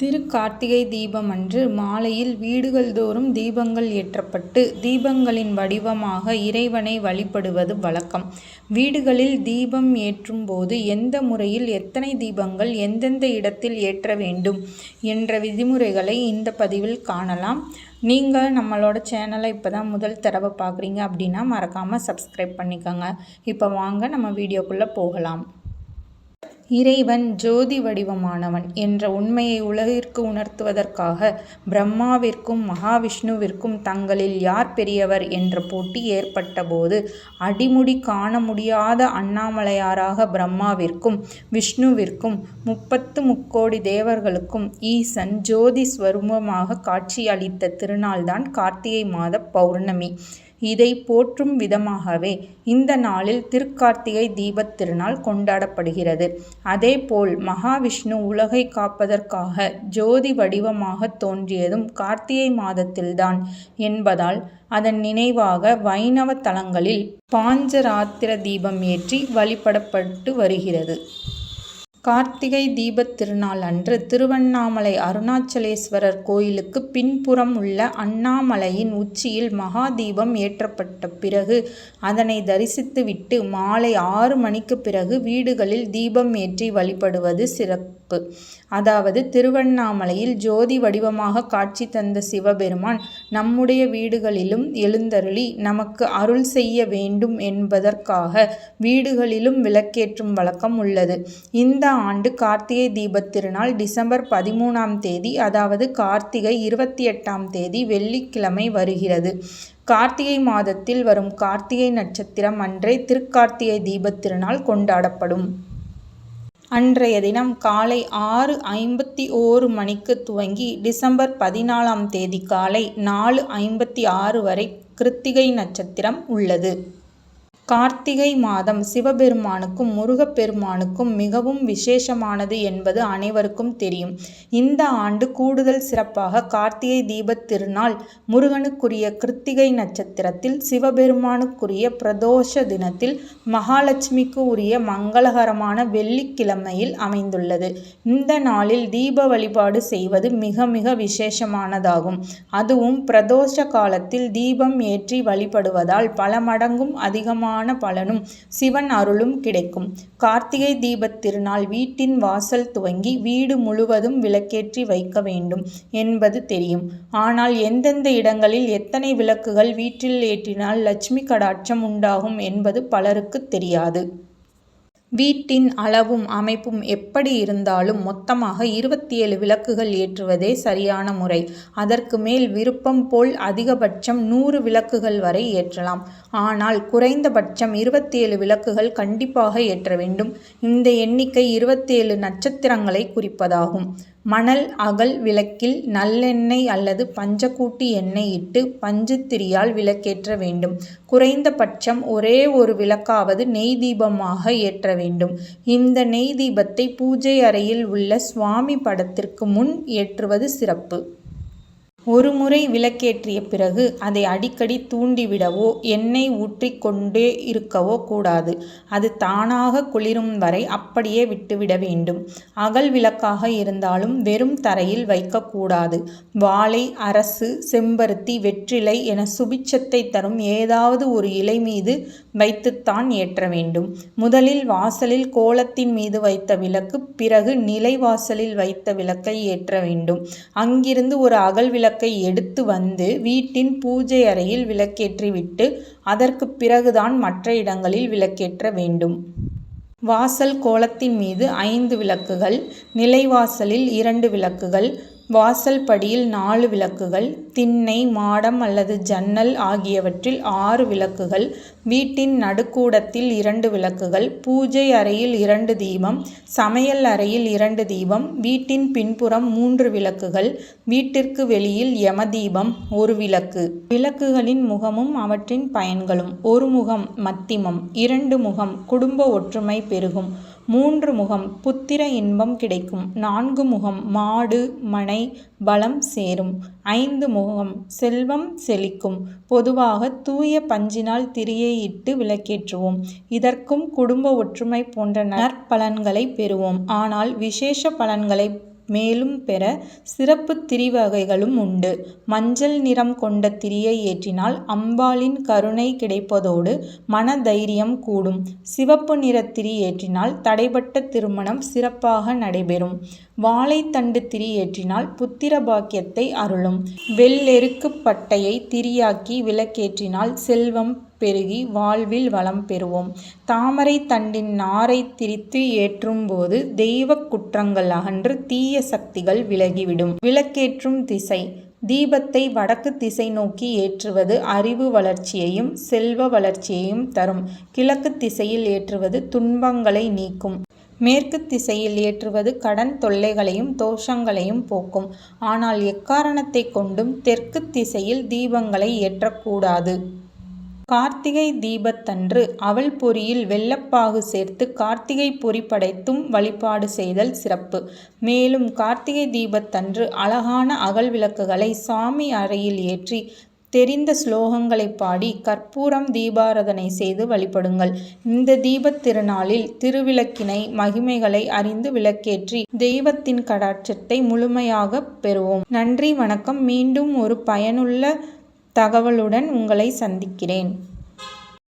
திருக்கார்த்திகை தீபம் அன்று மாலையில் வீடுகள் தோறும் தீபங்கள் ஏற்றப்பட்டு தீபங்களின் வடிவமாக இறைவனை வழிபடுவது வழக்கம். வீடுகளில் தீபம் ஏற்றும் போது எந்த முறையில் எத்தனை தீபங்கள் எந்தெந்த இடத்தில் ஏற்ற வேண்டும் என்ற விதிமுறைகளை இந்த பதிவில் காணலாம். நீங்கள் நம்மளோட சேனலை இப்போ தான் முதல் தடவை பார்க்குறீங்க அப்படின்னா மறக்காமல் சப்ஸ்கிரைப் பண்ணிக்கோங்க. இப்போ வாங்க நம்ம வீடியோக்குள்ளே போகலாம். இறைவன் ஜோதி வடிவமானவன் என்ற உண்மையை உலகிற்கு உணர்த்துவதற்காக பிரம்மாவிற்கும் மகாவிஷ்ணுவிற்கும் தங்களில் யார் பெரியவர் என்ற போட்டி ஏற்பட்டபோது அடிமுடி காண முடியாத அண்ணாமலையாராக பிரம்மாவிற்கும் விஷ்ணுவிற்கும் முப்பத்து முக்கோடி தேவர்களுக்கும் ஈசன் ஜோதி ஸ்வரூபமாக காட்சி அளித்த திருநாள்தான் கார்த்திகை மாத பௌர்ணமி. இதை போற்றும் விதமாகவே இந்த நாளில் திருக்கார்த்திகை தீபத் திருநாள் கொண்டாடப்படுகிறது. அதேபோல் மகாவிஷ்ணு உலகை காப்பதற்காக ஜோதி வடிவமாக தோன்றியதும் கார்த்திகை மாதத்தில்தான் என்பதால் அதன் நினைவாக வைணவ தலங்களில் பாஞ்சராத்திர தீபம் ஏற்றி வழிபடப்பட்டு வருகிறது. கார்த்திகை தீபத் திருநாள் அன்று திருவண்ணாமலை அருணாச்சலேஸ்வரர் கோயிலுக்கு பின்புறம் உள்ள அண்ணாமலையின் உச்சியில் மகா தீபம் ஏற்றப்பட்ட பிறகு அதனை தரிசித்துவிட்டு மாலை ஆறு மணிக்கு பிறகு வீடுகளில் தீபம் ஏற்றி வழிபடுவது சிறப்பு. அதாவது திருவண்ணாமலையில் ஜோதி வடிவமாக காட்சி தந்த சிவபெருமான் நம்முடைய வீடுகளிலும் எழுந்தருளி நமக்கு அருள் செய்ய வேண்டும் என்பதற்காக வீடுகளிலும் விளக்கேற்றும் வழக்கம் உள்ளது. இந்த ஆண்டு கார்த்திகை தீபத் திருநாள் டிசம்பர் பதிமூணாம் தேதி அதாவது கார்த்திகை இருபத்தி எட்டாம் தேதி வெள்ளிக்கிழமை வருகிறது. கார்த்திகை மாதத்தில் வரும் கார்த்திகை நட்சத்திரம் அன்றே திருக்கார்த்திகை தீபத் திருநாள் கொண்டாடப்படும். அன்றைய தினம் காலை ஆறு ஐம்பத்தி ஓரு மணிக்கு துவங்கி டிசம்பர் பதினாலாம் தேதி காலை நாலு ஐம்பத்தி ஆறு வரை கிருத்திகை நட்சத்திரம் உள்ளது. கார்த்திகை மாதம் சிவபெருமானுக்கும் முருகப்பெருமானுக்கும் மிகவும் விசேஷமானது என்பது அனைவருக்கும் தெரியும். இந்த ஆண்டு கூடுதல் சிறப்பாக கார்த்திகை தீபத் திருநாள் முருகனுக்குரிய கிருத்திகை நட்சத்திரத்தில் சிவபெருமானுக்குரிய பிரதோஷ தினத்தில் மகாலட்சுமிக்கு உரிய மங்களகரமான வெள்ளிக்கிழமையில் அமைந்துள்ளது. இந்த நாளில் தீப வழிபாடு செய்வது மிக மிக விசேஷமானதாகும். அதுவும் பிரதோஷ காலத்தில் தீபம் ஏற்றி வழிபடுவதால் பல மடங்கும் அதிகமான பலனும் சிவன் அருளும் கிடைக்கும். கார்த்திகை தீபத் திருநாள் வீட்டின் வாசல் துவங்கி வீடு முழுவதும் விளக்கேற்றி வைக்க வேண்டும் என்பது தெரியும். ஆனால் எந்தெந்த இடங்களில் எத்தனை விளக்குகள் வீட்டில் ஏற்றினால் லட்சுமி கடாட்சம் உண்டாகும் என்பது பலருக்கு தெரியாது. வீட்டின் அளவும் அமைப்பும் எப்படி இருந்தாலும் மொத்தமாக இருபத்தி ஏழு விளக்குகள் ஏற்றுவதே சரியான முறை. அதற்கு மேல் விருப்பம் போல் அதிகபட்சம் நூறு விளக்குகள் வரை ஏற்றலாம். ஆனால் குறைந்தபட்சம் இருபத்தி ஏழு விளக்குகள் கண்டிப்பாக ஏற்ற வேண்டும். இந்த எண்ணிக்கை இருபத்தேழு நட்சத்திரங்களை குறிப்பதாகும். மணல் அகல் விளக்கில் நல்லெண்ணெய் அல்லது பஞ்சக்கூட்டு எண்ணெய் இட்டு பஞ்சுத்திரியால் விளக்கேற்ற வேண்டும். குறைந்தபட்சம் ஒரே ஒரு விளக்காவது நெய் தீபமாக ஏற்ற வேண்டும். இந்த நெய் தீபத்தை பூஜை அறையில் உள்ள சுவாமி படத்திற்கு முன் ஏற்றுவது சிறப்பு. ஒரு முறை விளக்கேற்றிய பிறகு அதை அடிக்கடி தூண்டிவிடவோ எண்ணெய் ஊற்றிக்கொண்டே இருக்கவோ கூடாது. அது தானாக குளிரும் வரை அப்படியே விட்டுவிட வேண்டும். அகல் விளக்காக இருந்தாலும் வெறும் தரையில் வைக்கக்கூடாது வாழை அரசு செம்பருத்தி வெற்றிலை என சுபிச்சத்தை தரும் ஏதாவது ஒரு இலை மீது வைத்துத்தான் ஏற்ற வேண்டும். முதலில் வாசலில் கோலத்தின் மீது வைத்த விளக்கு பிறகு நிலை வாசலில் வைத்த விளக்கை ஏற்ற வேண்டும். அங்கிருந்து ஒரு அகல் விளக்கு எடுத்து வந்து வீட்டின் பூஜை அறையில் விளக்கேற்றிவிட்டு அதற்கு அதற்குப் பிறகுதான் மற்ற இடங்களில் விளக்கேற்ற வேண்டும். வாசல் கோலத்தின் மீது ஐந்து விளக்குகள் நிலைவாசலில் இரண்டு விளக்குகள் வாசல் படியில் நாலு விளக்குகள் திண்ணை மாடம் அல்லது ஜன்னல் ஆகியவற்றில் ஆறு விளக்குகள் வீட்டின் நடுக்கூடத்தில் இரண்டு விளக்குகள் பூஜை அறையில் இரண்டு தீபம் சமையல் அறையில் இரண்டு தீபம் வீட்டின் பின்புறம் மூன்று விளக்குகள் வீட்டிற்கு வெளியில் யமதீபம் ஒரு விளக்கு. விளக்குகளின் முகமும் அவற்றின் பயன்களும் ஒரு முகம் மத்திமம் இரண்டு முகம் குடும்ப ஒற்றுமை பெருகும் மூன்று முகம் புத்திர இன்பம் கிடைக்கும் நான்கு முகம் மாடு மனை பலம் சேரும் ஐந்து முகம் செல்வம் செழிக்கும். பொதுவாக தூய பஞ்சினால் திரியை இட்டு விளக்கேற்றுவோம். இதற்கும் குடும்ப ஒற்றுமை போன்ற நற்பலன்களை பெறுவோம். ஆனால் விசேஷ பலன்களை மேலும் பெற சிறப்பு திரி வகைகளும் உண்டு. மஞ்சள் நிறம் கொண்ட திரியை ஏற்றினால் அம்பாளின் கருணை கிடைப்பதோடு மன தைரியம் கூடும். சிவப்பு நிற திரி ஏற்றினால் தடைபட்ட திருமணம் சிறப்பாக நடைபெறும். வாழைத்தண்டு திரி ஏற்றினால் புத்திர பாக்கியத்தை அருளும். வெள்ளெருக்கு பட்டையை திரியாக்கி விளக்கேற்றினால் செல்வம் பெருகி வாழ்வில் வளம் பெறுவோம். தாமரை தண்டின் நாரை திரித்து ஏற்றும் போது தெய்வக் குற்றங்கள் அகன்று தீய சக்திகள் விலகிவிடும். விளக்கேற்றும் திசை தீபத்தை வடக்கு திசை நோக்கி ஏற்றுவது அறிவு வளர்ச்சியையும் செல்வ வளர்ச்சியையும் தரும். கிழக்கு திசையில் ஏற்றுவது துன்பங்களை நீக்கும். மேற்கு திசையில் ஏற்றுவது கடன் தொல்லைகளையும் தோஷங்களையும் போக்கும். ஆனால் எக்காரணத்தைக் கொண்டும் தெற்கு திசையில் தீபங்களை ஏற்றக்கூடாது. கார்த்திகை தீபத்தன்று அவல் பொரியில் வெள்ளப்பாகு சேர்த்து கார்த்திகை பொறி படைத்தும் வழிபாடு செய்தல் சிறப்பு. மேலும் கார்த்திகை தீபத்தன்று அழகான அகல் விளக்குகளை சாமி அறையில் ஏற்றி தெரிந்த ஸ்லோகங்களை பாடி கற்பூரம் தீபாராதனை செய்து வழிபடுங்கள். இந்த தீபத் திருநாளில் திருவிளக்கினை மகிமைகளை அறிந்து விளக்கேற்றி தெய்வத்தின் கடாட்சத்தை முழுமையாகப் பெறுவோம். நன்றி வணக்கம் மீண்டும் ஒரு பயனுள்ள தகவலுடன் உங்களை சந்திக்கிறேன்.